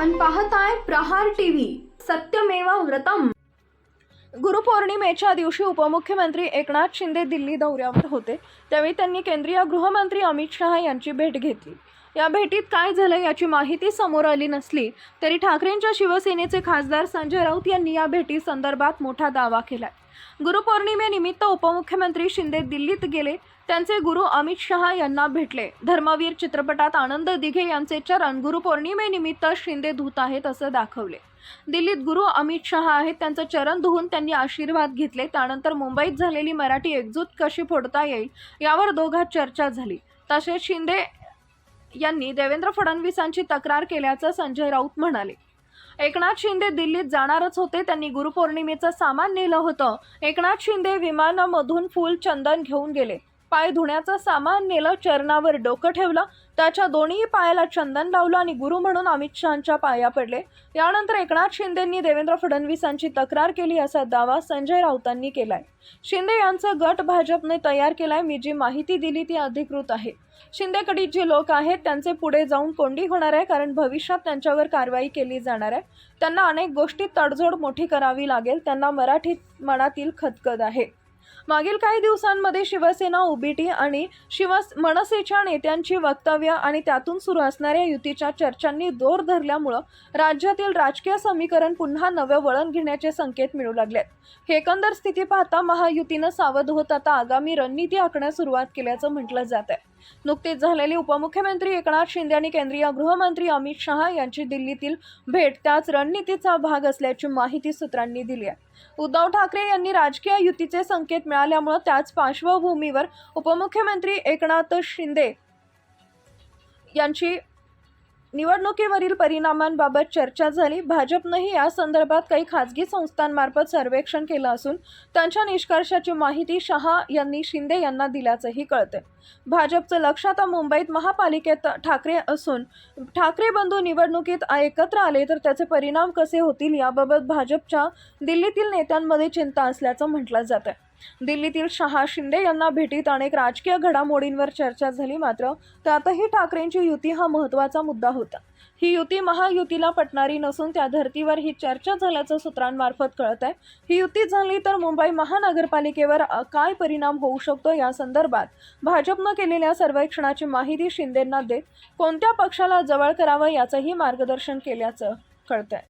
पाहताय प्रहार टीव्ही. सत्यमेवा व्रतम. गुरुपौर्णिमेच्या दिवशी उपमुख्यमंत्री एकनाथ शिंदे दिल्ली दौऱ्यावर होते. त्यावेळी त्यांनी केंद्रीय गृहमंत्री अमित शहा यांची भेट घेतली. या भेटीत काय झालं याची माहिती समोर आली नसली तरी ठाकरेंच्या शिवसेनेचे खासदार संजय राऊत यांनी या भेटीसंदर्भात मोठा दावा केला गुरुपौर्णिमेनिमित्त उपमुख्यमंत्री शिंदे दिल्लीत गेले. त्यांचे गुरु अमित शहा यांना भेटले. धर्मवीर चित्रपटात आनंद दिघे यांचे चरण गुरुपौर्णिमेनिमित्त शिंदे धुत आहेत असं दाखवले. दिल्लीत गुरु अमित शहा आहेत त्यांचं चरण धुवून त्यांनी आशीर्वाद घेतले. त्यानंतर मुंबईत झालेली मराठी एकजूट कशी फोडता येईल यावर दोघात चर्चा झाली. तसेच शिंदे यांनी देवेंद्र फडणवीसांची तक्रार केल्याचं संजय राऊत म्हणाले. एकनाथ शिंदे दिल्लीत जाणारच होते त्यांनी गुरुपौर्णिमेचं सामान नेलं होतं. एकनाथ शिंदे विमानामधून फुल चंदन घेऊन गेले. पाय धुण्याचं सामान नेलं चरणावर डोकं ठेवलं. त्याच्या दोन्ही पायाला चंदन लावलं आणि गुरु म्हणून अमित शहांच्या पाया पडले. यानंतर एकनाथ शिंदेंनी देवेंद्र फडणवीसांची तक्रार केली असा दावा संजय राऊतांनी केलाय. शिंदे यांचा गट भाजपने तयार केलाय मी जी माहिती दिली ती अधिकृत आहे. शिंदेकडील जे लोक आहेत त्यांचे पुढे जाऊन कोंडी होणार आहे कारण भविष्यात त्यांच्यावर कारवाई केली जाणार आहे. त्यांना अनेक गोष्टी तडजोड मोठी करावी लागेल त्यांना मराठीत मनातील खतखत आहे. मागील काही दिवसांमध्ये शिवसेना ओबीटी आणि शिव मनसेच्या नेत्यांची वक्तव्य आणि त्यातून सुरू असणाऱ्या युतीच्या चर्चांनी जोर धरल्यामुळं राज्यातील राजकीय समीकरण पुन्हा नवं वळण घेण्याचे संकेत मिळू लागलेत. हे एकंदर स्थिती पाहता महायुतीनं सावध होत आता आगामी रणनीती आखण्यास सुरुवात केल्याचं म्हटलं जात आहे नुकतीच झालेली उपमुख्यमंत्री एकनाथ शिंदे आणि केंद्रीय गृहमंत्री अमित शहा यांची दिल्लीतील भेट त्याच रणनीतीचा भाग असल्याची माहिती सूत्रांनी दिली आहे. उद्धव ठाकरे यांनी राजकीय युतीचे संकेत मिळाल्यामुळे त्याच पार्श्वभूमीवर उपमुख्यमंत्री एकनाथ शिंदे यांची निवडणुकीवरील परिणामांबाबत चर्चा झाली. भाजपनंही या संदर्भात काही खाजगी संस्थांमार्फत सर्वेक्षण केलं असून त्यांच्या निष्कर्षाची माहिती शहा यांनी शिंदे यांना दिल्याचंही कळते भाजपचं लक्ष आता मुंबईत महापालिकेत ठाकरे असून ठाकरे बंधू निवडणुकीत एकत्र आले तर त्याचे परिणाम कसे होतील याबाबत भाजपच्या दिल्लीतील नेत्यांमध्ये चिंता असल्याचं म्हटलं जात आहे दिल्लीतील शहा शिंदे यांना भेटीत अनेक राजकीय घडामोडींवर चर्चा झाली मात्र त्यातही ठाकरेंची युती हा महत्त्वाचा मुद्दा होता. ही युती महायुतीला पटणारी नसून त्या धर्तीवर ही चर्चा झाल्याचं सूत्रांमार्फत कळत आहे. ही युती झाली तर मुंबई महानगरपालिकेवर काय परिणाम होऊ शकतो या संदर्भात भाजपनं केलेल्या सर्वेक्षणाची माहिती शिंदेंना देत कोणत्या पक्षाला जवळ करावं याचंही मार्गदर्शन केल्याचं कळतंय.